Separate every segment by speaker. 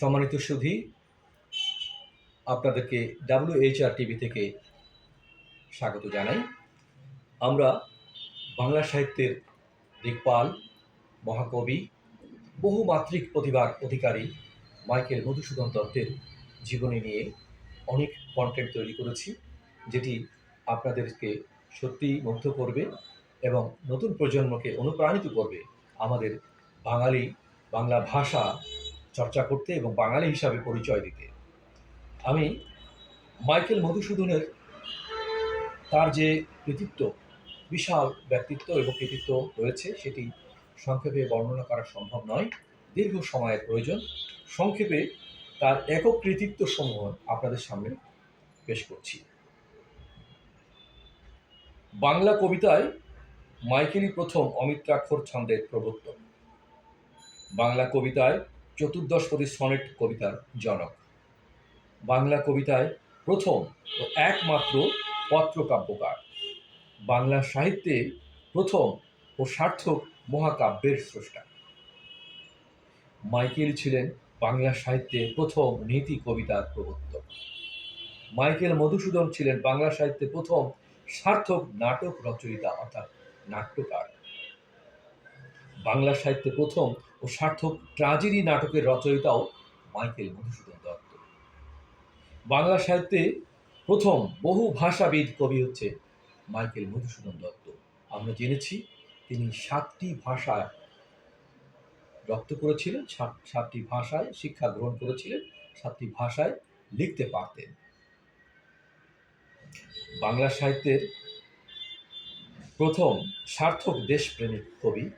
Speaker 1: সম্মানিত সুধি, আপনাদেরকে ডাব্লিউএইচআর টিভি থেকে স্বাগত জানাই। আমরা বাংলা সাহিত্যের দিকপাল, মহাকবি বহুমাত্রিক প্রতিভার অধিকারী মাইকেল মধুসূদন দত্তের জীবনী নিয়ে অনেক কন্টেন্ট তৈরি করেছি, যেটি আপনাদেরকে সত্যিই মুগ্ধ করবে এবং নতুন প্রজন্মকে অনুপ্রাণিত করবে আমাদের বাঙালি বাংলা ভাষা চর্চা করতে এবং বাঙালি হিসাবে পরিচয় দিতে। আমি মাইকেল মধুসূদনের তার যে কৃতিত্ব, বিশাল ব্যক্তিত্ব এবং কৃতিত্ব রয়েছে, সেটি সংক্ষেপে বর্ণনা করা সম্ভব নয়। দীর্ঘ সময়ের প্রয়োজন। সংক্ষেপে তার একক কৃতিত্ব সমূহ আপনাদের সামনে পেশ করছি। বাংলা কবিতায় মাইকেলই প্রথম অমিত্রাক্ষর ছন্দের প্রবর্তক। বাংলা কবিতায় চতুর্দশপদী সনেট কবিতার জনক। বাংলা কবিতায় প্রথম ও একমাত্র পত্রকাব্যকার। বাংলা সাহিত্যে প্রথম ও সার্থক মহাকাব্যের স্রষ্টা। মাইকেল ছিলেন বাংলা সাহিত্যে প্রথম নীতি কবিতার প্রবর্তক। মাইকেল মধুসূদন ছিলেন বাংলা সাহিত্যে প্রথম সার্থক নাটক রচয়িতা, অর্থাৎ নাট্যকার। বাংলা সাহিত্যে প্রথম ও সার্থক ট্রাজেডি নাটকের রচয়িতাও মাইকেল মধুসূদন দত্ত। বাংলা সাহিত্যে প্রথম বহু ভাষাবিদ কবি হচ্ছে মাইকেল মধুসূদন দত্ত। আমরা জেনেছি তিনি সাতটি ভাষায় রপ্ত করেছিলেন, সাত- সাতটি ভাষায় শিক্ষা গ্রহণ করেছিলেন, সাতটি ভাষায় লিখতে পারতেন। বাংলা সাহিত্যের প্রথম সার্থক দেশপ্রেমিক কবি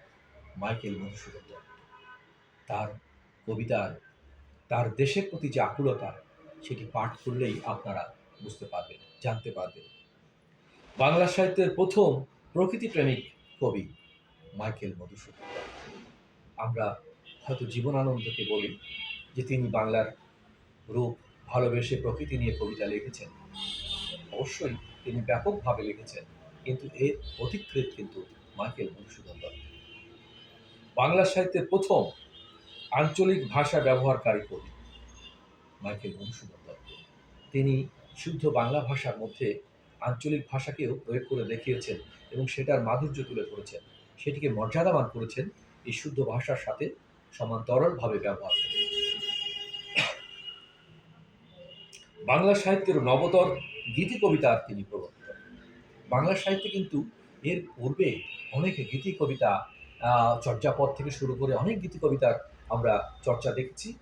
Speaker 1: মাইকেল মধুসূদন দত্ত তার কবিতার, তার দেশের প্রতি যে আকুলতা, সেটি পাঠ করলেই আপনারা বুঝতে পারবেন, জানতে পারবেন। বাংলা সাহিত্যের প্রথম প্রকৃতিপ্রেমিক কবি মাইকেল মধুসূদন আমরা হয়তো জীবনানন্দকে বলি যে তিনি বাংলার রূপ, ভালোবেসে প্রকৃতি নিয়ে কবিতা লিখেছেন। অবশ্যই তিনি ব্যাপকভাবে লিখেছেন, কিন্তু এর অতিকৃত কিন্তু মাইকেল মধুসূদন দত্ত বাংলা সাহিত্যের প্রথম আঞ্চলিক ভাষা ব্যবহারকারী কবি মাইকেল মধুসূদন দত্ত তিনি শুদ্ধ বাংলা ভাষার মধ্যে আঞ্চলিক ভাষাকেও প্রয়োগ করে দেখিয়েছেন এবং সেটার মাধুর্য তুলে ধরেছেন। সেটিকে মর্যাদাবান করেছেন এই শুদ্ধ ভাষার সাথে সমান্তরালভাবে ব্যবহার করে। বাংলা সাহিত্যের নবতর গীতি কবিতার তিনি প্রবর্তক বাংলা সাহিত্যে কিন্তু এর পূর্বে অনেক গীতি কবিতা চর্যাপদ থেকে শুরু করে অনেক গীতি কবিতার আমরা চর্চা দেখছি।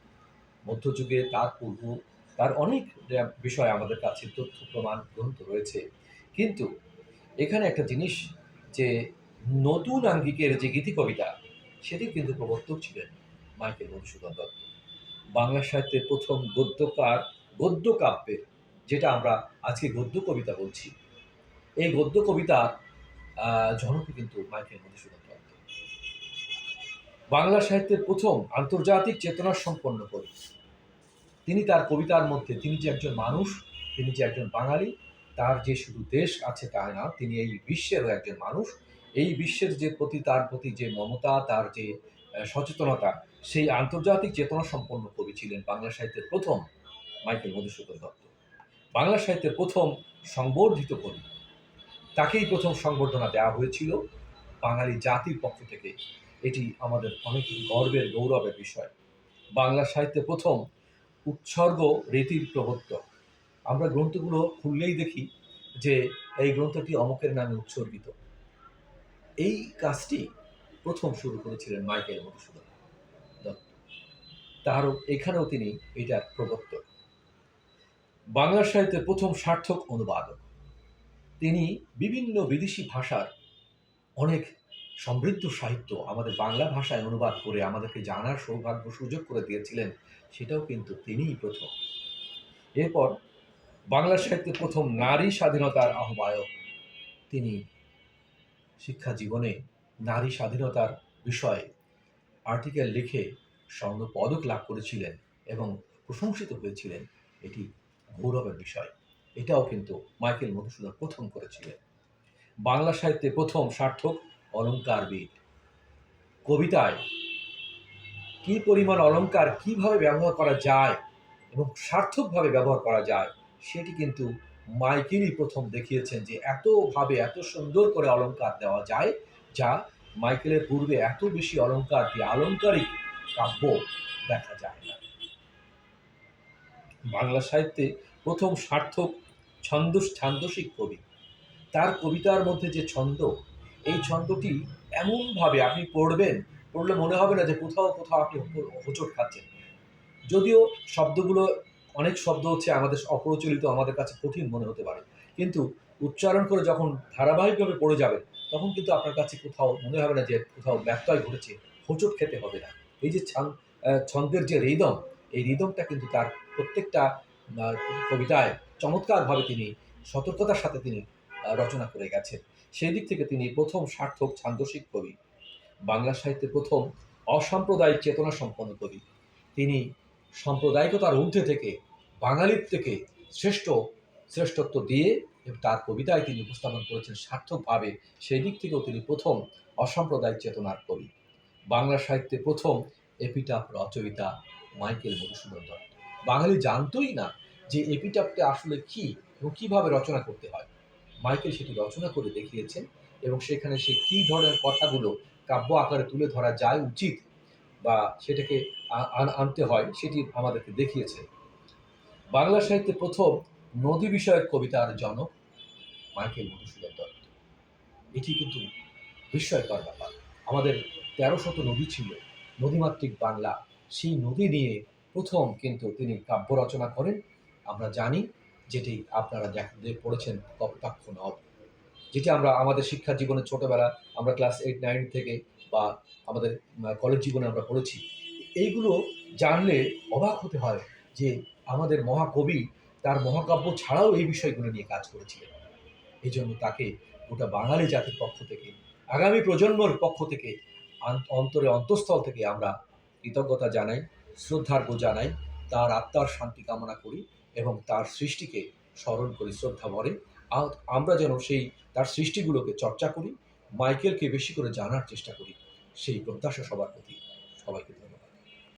Speaker 1: মধ্যযুগে তার পূর্ব তার অনেক বিষয় আমাদের কাছে তথ্য প্রমাণ গ্রন্থ রয়েছে। কিন্তু এখানে একটা জিনিস যে নতুন আঙ্গিকের যে গীতি কবিতা সেটি কিন্তু প্রবর্তক ছিলেন মাইকেল মধুসূদন দত্ত। বাংলা সাহিত্যের প্রথম গদ্যকার গদ্য কাব্যের যেটা আমরা আজকে গদ্য কবিতা বলছি। এই গদ্য কবিতার আহ, জনকই কিন্তু মাইকেল মধুসূদন বাংলা সাহিত্যের প্রথম আন্তর্জাতিক চেতনা সম্পন্ন কবি। তিনি তার কবিতার মধ্যে, তিনি যে একজন মানুষ, তিনি যে একজন বাঙালি, তার যে শুধু দেশ আছে তা না, তিনি এই বিশ্বেরও একজন মানুষ, এই বিশ্বের যে প্রতি, তার প্রতি যে মমতা, তার যে সচেতনতা, সেই আন্তর্জাতিক চেতনা সম্পন্ন কবি ছিলেন বাংলা সাহিত্যের প্রথম মাইকেল মধুসূদন দত্ত। বাংলা সাহিত্যের প্রথম সংবর্ধিত কবি। তাকেই প্রথম সংবর্ধনা দেওয়া হয়েছিল বাঙালি জাতির পক্ষ থেকে এটি আমাদের অনেক গর্বের, গৌরবের বিষয়। বাংলা সাহিত্যে প্রথম উৎসর্গ রীতির প্রবর্তক। আমরা গ্রন্থগুলো খুললেই দেখি যে এই গ্রন্থটি অমকের নামে উৎসর্গিত। এই কাজটি প্রথম শুরু করেছিলেন মাইকেল মধুসূদন দত্ত। তারও এখানেও তিনি এটার প্রবর্তক। বাংলা সাহিত্যের প্রথম সার্থক অনুবাদক। তিনি বিভিন্ন বিদেশি ভাষার অনেক সমৃদ্ধ সাহিত্য আমাদের বাংলা ভাষায় অনুবাদ করে আমাদেরকে জানার সৌভাগ্য সুযোগ করে দিয়েছিলেন, সেটাও কিন্তু তিনিই প্রথম। এরপর বাংলা সাহিত্যে প্রথম নারী স্বাধীনতার আহ্বায়ক তিনি শিক্ষা জীবনে নারী স্বাধীনতার বিষয়ে আর্টিকেল লিখে স্বর্ণ পদক লাভ করেছিলেন এবং প্রশংসিত হয়েছিলেন, এটি গৌরবের বিষয়। এটাও কিন্তু মাইকেল মধুসূদন প্রথম করেছিলেন। বাংলা সাহিত্যে প্রথম সার্থক অলঙ্কারবিদ কবিতায় কি পরিমাণ অলংকার, কীভাবে ব্যবহার করা যায় এবং সার্থকভাবে ব্যবহার করা যায়, সেটি কিন্তু মাইকেলই প্রথম দেখিয়েছেন যে এতভাবে, এত সুন্দর করে অলংকার দেওয়া যায় যা মাইকেলের পূর্বে এত বেশি অলংকার দিয়ে আলংকারিক কাব্য দেখা যায় না। বাংলা সাহিত্যে প্রথম সার্থক ছন্দ ছান্দসিক কবি। তার কবিতার মধ্যে যে ছন্দ এই ছন্দটি এমনভাবে আপনি পড়বেন, পড়লে মনে হবে না যে কোথাও কোথাও আপনি হোঁচট খাচ্ছেন। যদিও শব্দগুলো অনেক শব্দ হচ্ছে আমাদের অপ্রচলিত, আমাদের কাছে কঠিন মনে হতে পারে। কিন্তু উচ্চারণ করে যখন ধারাবাহিকভাবে পড়ে যাবেন, তখন কিন্তু আপনার কাছে কোথাও মনে হবে না যে কোথাও ব্যত্যয় ঘটেছে, হোঁচট খেতে হবে না। এই যে ছান- ছন্দের যে রিদম, এই রিদমটা কিন্তু তার প্রত্যেকটা কবিতায় চমৎকারভাবে তিনি সতর্কতার সাথে তিনি রচনা করে গেছেন। সেই দিক থেকে তিনি প্রথম সার্থক ছান্দসিক কবি। বাংলা সাহিত্যে প্রথম অসাম্প্রদায়িক চেতনা সম্পন্ন কবি। তিনি সাম্প্রদায়িকতার ঊর্ধ্বে থেকে, বাঙালির থেকে শ্রেষ্ঠ শ্রেষ্ঠত্ব দিয়ে এবং তার কবিতায় তিনি উপস্থাপন করেছেন সার্থকভাবে সেই দিক থেকেও তিনি প্রথম অসাম্প্রদায়িক চেতনার কবি। বাংলা সাহিত্যে প্রথম এপিটাফ রচয়িতা মাইকেল মধুসূদন দত্ত। বাঙালি জানতোই না যে এপিটাফটা আসলে কি এবং কীভাবে রচনা করতে হয়। মাইকেল সেটি রচনা করে দেখিয়েছেন এবং সেখানে সে কী ধরনের কথাগুলো কাব্য আকারে তুলে ধরা যায় উচিত বা সেটাকে আনতে হয় সেটি আমাদেরকে দেখিয়েছে। বাংলা সাহিত্যে প্রথম নদী বিষয়ক কবিতার জনক মাইকেল মধুসূদন দত্ত। এটি কিন্তু বিস্ময়কর ব্যাপার। আমাদের তেরো শত নদী ছিল, নদীমাতৃক বাংলা। সেই নদী নিয়ে প্রথম কিন্তু তিনি কাব্য রচনা করেন। আমরা জানি যেটি আপনারা পড়েছেন কপোতাক্ষ নদ যেটি আমরা আমাদের শিক্ষা জীবনে ছোটবেলা আমরা ক্লাস এইট নাইন থেকে বা আমাদের কলেজ জীবনে আমরা পড়েছি। এইগুলো জানলে অবাক হতে হয় যে আমাদের মহাকবি তার মহাকাব্য ছাড়াও এই বিষয়গুলো নিয়ে কাজ করেছিলেন। এই জন্য তাকে গোটা বাঙালি জাতির পক্ষ থেকে, আগামী প্রজন্মর পক্ষ থেকে অন্তরে অন্তঃস্থল থেকে আমরা কৃতজ্ঞতা জানাই শ্রদ্ধার্ঘ জানাই, তার আত্মার শান্তি কামনা করি। এবং তার সৃষ্টিকে স্মরণ করি শ্রদ্ধা ভরে আমরা যেন সেই, তার সৃষ্টিগুলোকে চর্চা করি, মাইকেলকে বেশি করে জানার চেষ্টা করি, সেই প্রত্যাশা সবার প্রতি সবাইকে।